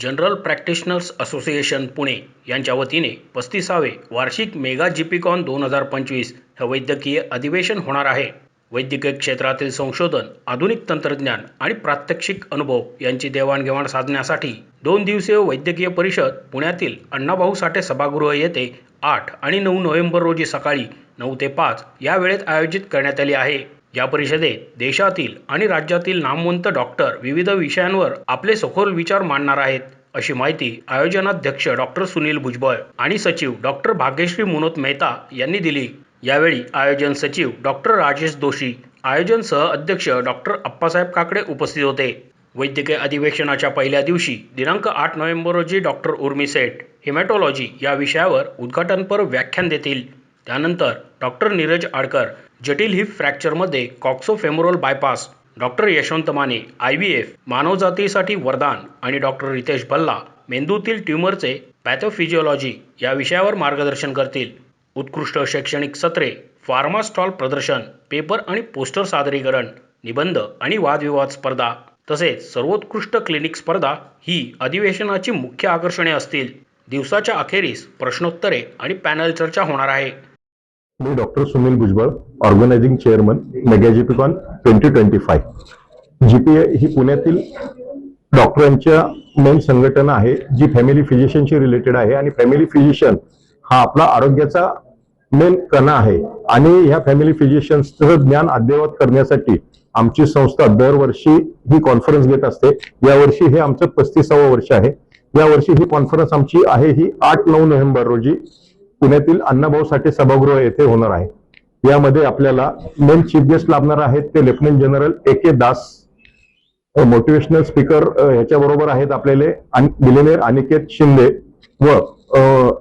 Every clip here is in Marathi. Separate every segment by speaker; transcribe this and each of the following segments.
Speaker 1: जनरल प्रॅक्टिशनर्स असोसिएशन पुणे यांच्या वतीने पस्तीसावे वार्षिक मेगा जिपिकॉन दोन हजार पंचवीस हे वैद्यकीय अधिवेशन होणार आहे. वैद्यकीय क्षेत्रातील संशोधन आधुनिक तंत्रज्ञान आणि प्रात्यक्षिक अनुभव यांची देवाणघेवाण साधण्यासाठी दोन दिवसीय वैद्यकीय परिषद पुण्यातील अण्णाभाऊ साठे सभागृह येथे आठ आणि नऊ नोव्हेंबर रोजी सकाळी नऊ ते पाच या वेळेत आयोजित करण्यात आली आहे. या परिषदेत देशातील आणि राज्यातील नामवंत डॉक्टर विविध विषयांवर आपले सखोल विचार मांडणार आहेत अशी माहिती आयोजनाध्यक्ष डॉक्टर सुनील भुजबळ आणि सचिव डॉक्टर भाग्यश्री मुनोत मेहता यांनी दिली. यावेळी आयोजन सचिव डॉक्टर राजेश दोशी आयोजन सह अध्यक्ष डॉक्टर अप्पासाहेब काकडे उपस्थित होते. वैद्यकीय अधिवेशनाच्या पहिल्या दिवशी दिनांक आठ नोव्हेंबर रोजी डॉक्टर उर्मी सेठ हिमॅटॉलॉजी या विषयावर उद्घाटनपर व्याख्यान देतील. त्यानंतर डॉक्टर नीरज आडकर जटिल hip फ्रॅक्चरमध्ये coxofemoral bypass doctor Yashwant Mane I V F मानवजातीसाठी वरदान आणि डॉक्टर रितेश भल्ला मेंदूतील ट्यूमरचे पॅथोफिजिओलॉजी या विषयावर मार्गदर्शन करतील. उत्कृष्ट शैक्षणिक सत्रे फार्मा स्टॉल प्रदर्शन पेपर आणि पोस्टर सादरीकरण निबंध आणि वादविवाद स्पर्धा तसेच सर्वोत्कृष्ट क्लिनिक स्पर्धा ही अधिवेशनाची मुख्य आकर्षणे असतील. दिवसाच्या अखेरीस प्रश्नोत्तरे आणि पॅनल चर्चा होणार आहे.
Speaker 2: मी doctor Sunil Bhujbal organising chairman mega GPCON twenty twenty five. GPA ही पुण्यातील डॉक्टरांच्या मेन संघटना आहे जी फॅमिली फिजिशियनशी रिलेटेड आहे आणि फॅमिली फिजिशियन हा आपला आरोग्याचा मेन कणा आहे. आणि ह्या फॅमिली फिजिशियन्सचं ज्ञान अद्ययावत करण्यासाठी आमची संस्था दरवर्षी ही कॉन्फरन्स घेत असते. यावर्षी हे आमचं पस्तीसावं वर्ष आहे. यावर्षी ही कॉन्फरन्स आमची आहे ही आठ नऊ नोव्हेंबर रोजी. पुण्यातील अण्णाभाऊ साठे सभागृह येथे होणार आहे. यामध्ये आपल्याला मेन चीफ गेस्ट लाभणार आहेत ते lieutenant general A K Das motivational speaker ह्याच्याबरोबर आहेत आपल्याला बिलेनियर अनिकेत शिंदे व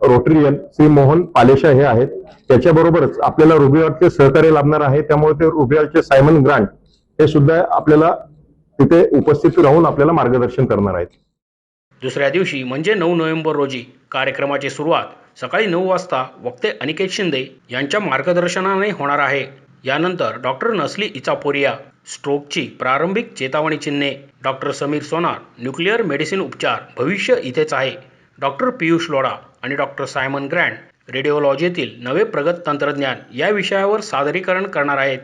Speaker 2: रोटरियन श्री मोहन पालेशा हे आहेत. त्याच्याबरोबरच आपल्याला रुबियाडचे सहकार्य लाभणार आहे. त्यामुळे ते रुबियाडचे सायमन ग्रांट हे सुद्धा आपल्याला तिथे उपस्थित राहून आपल्याला मार्गदर्शन करणार आहेत.
Speaker 1: दुसऱ्या दिवशी म्हणजे नऊ नोव्हेंबर रोजी कार्यक्रमाची सुरुवात सकाळी नऊ वाजता वक्ते अनिकेत शिंदे यांच्या मार्गदर्शनाने होणार आहे. यानंतर डॉक्टर नसली इचापोरिया स्ट्रोकची प्रारंभिक चेतावणी चिन्हे doctor Sameer Sonar nuclear medicine उपचार भविष्य इथेच आहे. डॉक्टर पियुष लोढा आणि डॉक्टर सायमन ग्रँड रेडिओलॉजीतील नवे प्रगत तंत्रज्ञान या विषयावर सादरीकरण करणार आहेत.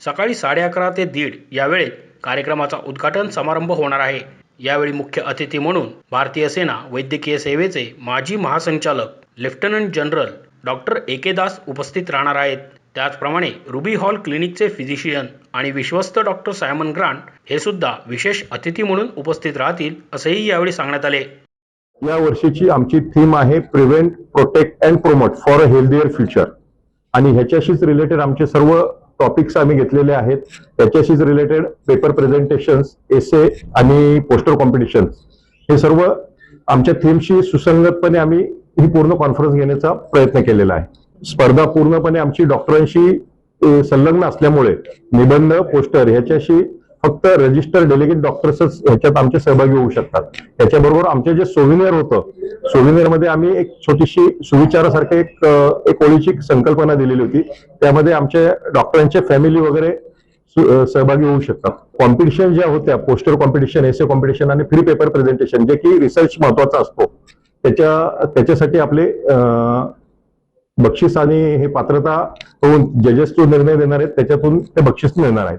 Speaker 1: सकाळी साडे अकरा ते दीड या वेळेत कार्यक्रमाचा उद्घाटन समारंभ होणार आहे. यावेळी मुख्य अतिथी म्हणून भारतीय सेना वैद्यकीय सेवेचे माजी महासंचालक lieutenant general doctor A K Das उपस्थित राहणार आहेत. त्याचप्रमाणे रुबी हॉल क्लिनिकचे फिजिशियन आणि विश्वस्त डॉक्टर सायमन ग्रांट हे सुद्धा विशेष अतिथी म्हणून उपस्थित राहतील असेही यावेळी सांगण्यात आले.
Speaker 2: या वर्षीची आमची थीम आहे prevent protect and promote for a healthier future आणि ह्याच्याशीच रिलेटेड आमचे सर्व टॉपिक्स आम्ही घेतलेले आहेत. त्याच्याशीच रिलेटेड पेपर प्रेझेंटेशन्स एसे आणि पोस्टर कॉम्पिटिशन्स हे सर्व आमच्या थीमशी सुसंगतपणे आम्ही ही पूर्ण कॉन्फरन्स घेण्याचा प्रयत्न केलेला आहे. स्पर्धा पूर्णपणे आमची डॉक्टरांशी संलग्न असल्यामुळे निबंध पोस्टर ह्याच्याशी फक्त रजिस्टर डेलिगेट डॉक्टर्सच ह्याच्यात आमचे सहभागी होऊ शकतात. त्याच्याबरोबर आमचे जे सोविनियर होतं सोविनियरमध्ये आम्ही एक छोटीशी सुविचारासारखी एक एक ओळीची संकल्पना दिलेली होती. त्यामध्ये आमच्या डॉक्टरांचे फॅमिली वगैरे सहभागी होऊ शकतात. कॉम्पिटिशन ज्या होत्या पोस्टर कॉम्पिटिशन एसे कॉम्पिटिशन आणि फ्री पेपर प्रेझेंटेशन जे की रिसर्च महत्त्वाचा असतो. त्याच्या त्याच्यासाठी आपले बक्षीस आणि हे पात्रता होऊन जजेस जो निर्णय देणार आहेत त्याच्यातून ते बक्षीस मिळणार आहेत.